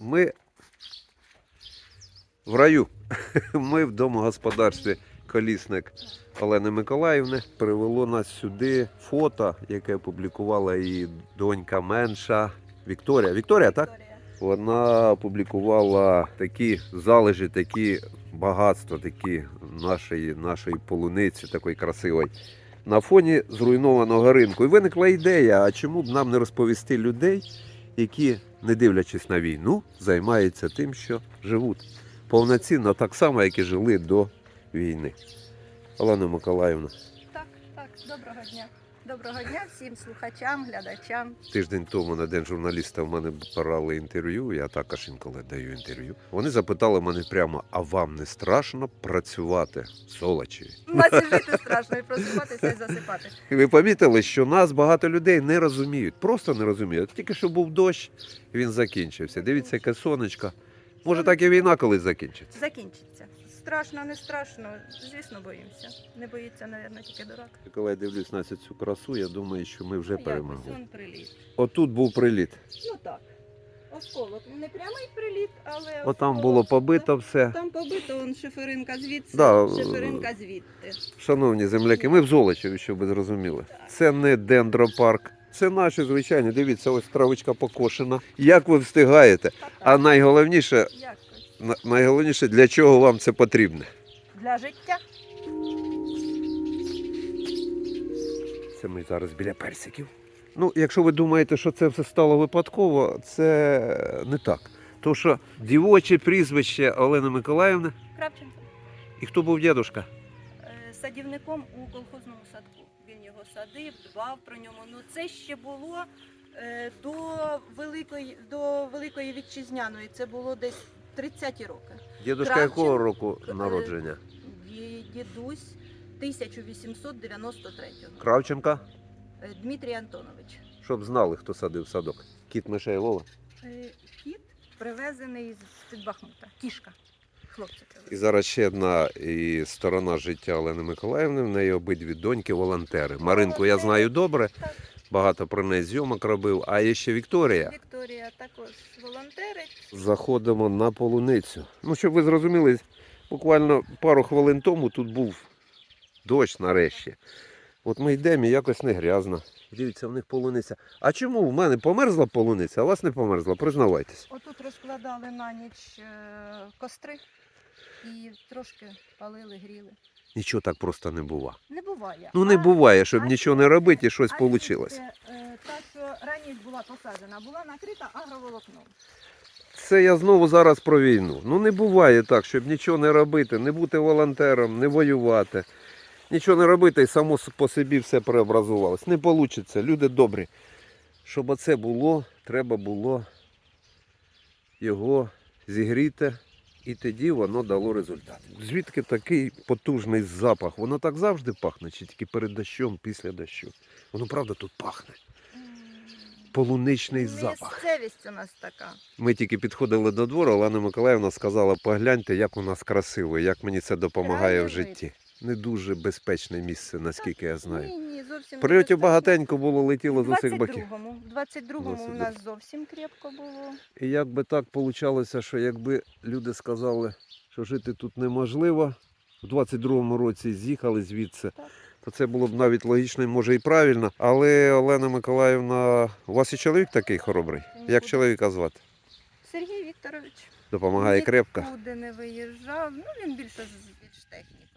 Ми в раю. Ми в домогосподарстві колісник Олени Миколаївни. Привело нас сюди фото, яке опублікувала її донька менша Вікторія. Вікторія, так? Вона опублікувала такі залежі, такі багатства, такі нашої, нашої полуниці, такої красивої. На фоні зруйнованого ринку. І виникла ідея: а чому б нам не розповісти людей, які, не дивлячись на війну, займаються тим, що живуть повноцінно так само, як і жили до війни. Олена Миколаївна, Так, так, доброго дня. Доброго дня всім слухачам, глядачам. тиждень тому на день журналіста в мене брали інтерв'ю. Я також інколи даю інтерв'ю. Вони запитали мене прямо: а вам не страшно працювати в Солочі? У нас і жити страшно, і просипатися і засипати. І ви помітили, що нас багато людей не розуміють, просто не розуміють. Тільки що був дощ, він закінчився. Дивіться, яке сонечко. Може, так і війна колись закінчиться. Закінчиться. Страшно, не страшно. Звісно, боїмося. Не боїться, мабуть, тільки дурак. Коли я дивлюсь на цю красу, я думаю, що ми вже Ну, якось перемогли. приліт. Отут був приліт. Ну так. Осколок. Не прямий приліт, але. Отам осколок. було побито все. Там побито, он шиферинка звідси, Да, шиферинка звідти. Шановні земляки, ми в Золочеві, щоб ви зрозуміли. Це не дендропарк. Це наші звичайні. Дивіться, ось травичка покошена. Як ви встигаєте? А найголовніше, Якось. На- найголовніше, для чого вам це потрібно? Для життя. Це ми зараз біля персиків. Ну, якщо ви думаєте, що це все стало випадково, це не так. Тому що дівоче прізвище Олени Миколаївни, Кравченко. і хто був дідушка? Е, садівником у колхозному садку. Він його садив, дбав про ньому. Ну це ще було е, до великої до великої вітчизняної. Це було десь 30-ті роки. Кравченко. якого року Е, народження? Ді- Дідусь 1893-го. Кравченка? Е, Дмитрій Антонович. Щоб знали, хто садив садок. Кіт Мишайлова. Е, Кіт привезений з під Бахмута. Кішка. Хлопці І зараз ще одна і сторона життя Олени Миколаївни. В неї обидві доньки волонтери. Маринку я знаю добре. Багато про неї зйомок робив. А є ще Вікторія. Вікторія також волонтери. Заходимо на полуницю. Ну, щоб ви зрозуміли, буквально пару хвилин тому тут був дощ нарешті. От ми йдемо і якось не грязно. Дивіться, в них полуниця. А чому в мене померзла полуниця, а у вас не померзла? Признавайтесь. Отут розкладали на ніч е, костри і трошки палили, гріли. Нічого так просто не бува. Не буває. Ну не А- буває, щоб а нічого не робити і щось вийшло. е, Та, що раніше була посаджена, була накрита агроволокном. Це я знову зараз про війну. Ну не буває так, щоб нічого не робити, не бути волонтером, не воювати. Нічого не робити і само по собі все преобразувалось. Не вийде. Люди добрі. Щоб оце було, треба було його зігріти, і тоді воно дало результат. Звідки такий потужний запах? Воно так завжди пахне, чи тільки перед дощом, після дощу. Воно правда тут пахне. Полуничний запах. Місцевість у нас така. Ми тільки підходили до двору, Олена Миколаївна сказала, погляньте, як у нас красиво, як мені це допомагає в житті. Не дуже безпечне місце, наскільки я знаю. Ні, ні, зовсім Прильотів небезпечно. багатенько було, летіло з усіх боків. 22-му. 22-му у нас зовсім крепко було. І як би так вийшло, що якби люди сказали, що жити тут неможливо, в 22-му році з'їхали звідси, Так. то це було б навіть логічно і може і правильно. Але Олена Миколаївна, у вас і чоловік такий хоробрий. Як чоловіка звати? Сергій Вікторович. Допомагає крепко. Нікуди не виїжджав. Ну, він більше з більш технікою.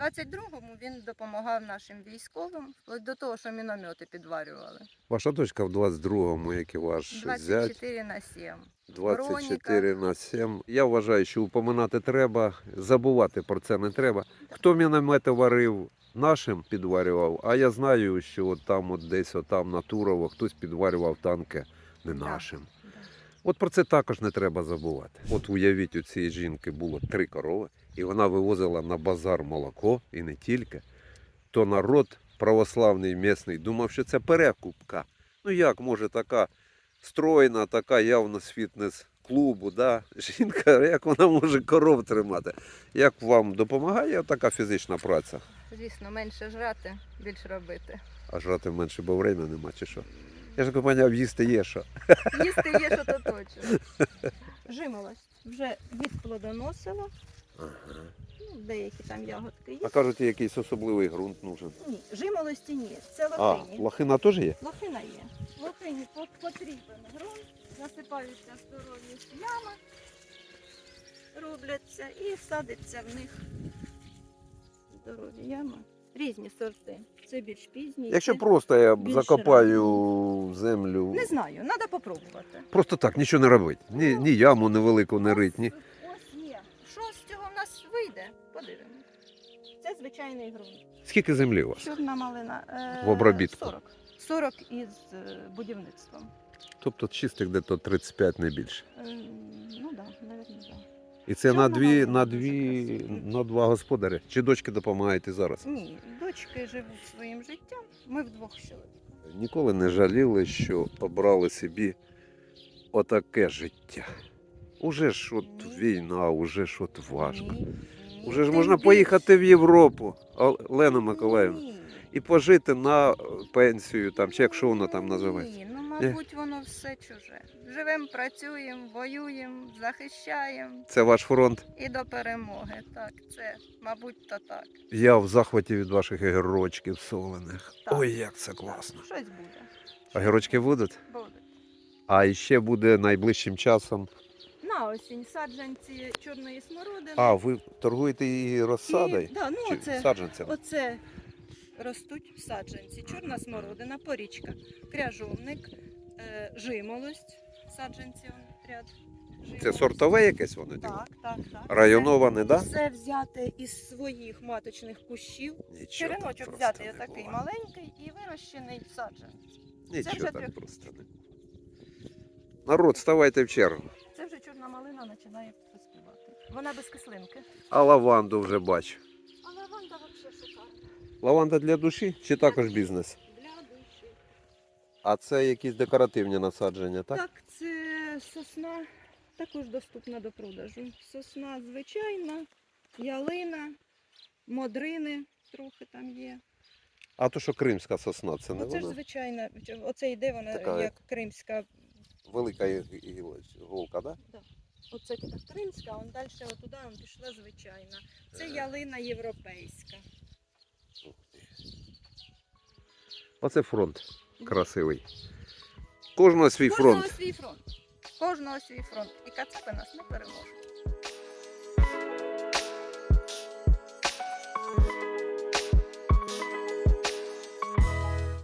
У 22-му він допомагав нашим військовим, вплоть до того, що міномети підварювали. Ваша дочка в 22-му, як і ваш зять. 24 на 7. 24 на 7. Я вважаю, що упоминати треба, забувати про це не треба. Хто міномети варив, нашим підварював, а я знаю, що от там, от десь отам на Турово, хтось підварював танки не нашим. От про це також не треба забувати. От уявіть, у цієї жінки було три корови, і вона вивозила на базар молоко, і не тільки. То народ православний місний думав, що це перекупка. Ну як може така стройна, така явно з фітнес-клубу, да? жінка, як вона може коров тримати? Як вам допомагає така фізична праця? Звісно, менше жрати, більше робити. А жрати менше, бо времени нема чи що? Я ж поняв, їсти є що. Їсти є, що то точно. Жимолость вже відплодоносила. Ага. Ну, деякі там ягодки є. А кажуть, якийсь особливий ґрунт нужен. Ні, жимолості ні. Це А, лохині. лохина теж є? Лохина є. Лохині потрібен ґрунт, насипаються здорові ями, робляться і садиться в них здорові ями. Різні сорти. Це більш пізні. Якщо це... просто я закопаю землю. Не знаю, треба попробувати. Просто так, нічого не робить. Ні, ні яму невелику не рить, ні. Звичайний ґрунт. Скільки землі у вас? Чорна малина. е, В обробітку. 40. 40 із е, будівництвом. Тобто чистих де-то 35 не більше. Е, Ну так, да, навіть так. І це на дві, на дві, на два господарі. Чи дочки допомагають і зараз? Ні, дочки живуть своїм життям. Ми вдвох з чоловіком. Ніколи не жаліли, що обрали собі отаке життя. Уже ж от війна, уже ж от важко. Ні, Уже ж можна поїхати в Європу, О- Лена Миколаївна, Ні. і пожити на е, пенсію, там, чи як що воно там називається. Ні, ну мабуть, воно все чуже. Живемо, працюємо, воюємо, захищаємо Це ваш фронт. і до перемоги. Так, це, мабуть, то так. Я в захваті від ваших гірочків солених. Так. Ой, як це класно. Щось буде. А гірочки будуть? Буде. А ще буде найближчим часом. На осінь саджанці чорної смородини. А, ви торгуєте її розсадою? І, да, ну, Чи оце, саджанцями? оце ростуть саджанці. Чорна смородина, порічка, кряжовник, е, жимолость. Саджанці он, ряд. Це сортове якесь воно? Так, так, так. Районоване, да? Все взяте із своїх маточних кущів. Нічого Череночок так просто взятий не отакий буває. маленький і вирощений в саджанці. Нічого вже так трьох- просто не. Народ, ставайте в чергу. Чорна малина починає поспівати. Вона без кислинки. А лаванду вже бачу. А лаванда взагалі шикарна. Лаванда для душі чи також бізнес? Для душі. А це якісь декоративні насадження, так? Так, це сосна також доступна до продажу. Сосна звичайна, ялина, модрини трохи там є. А то, що кримська сосна, це не Оце ж вона? звичайна, оце йде вона Така, як кримська. Велика голка, так? Да? Оце така кримська, а далі отуди он пішла звичайна. Це Е. ялина європейська. Оце фронт красивий. Кожного свій Кожного фронт. свій фронт. Кожного свій фронт. І кацапи нас не переможуть.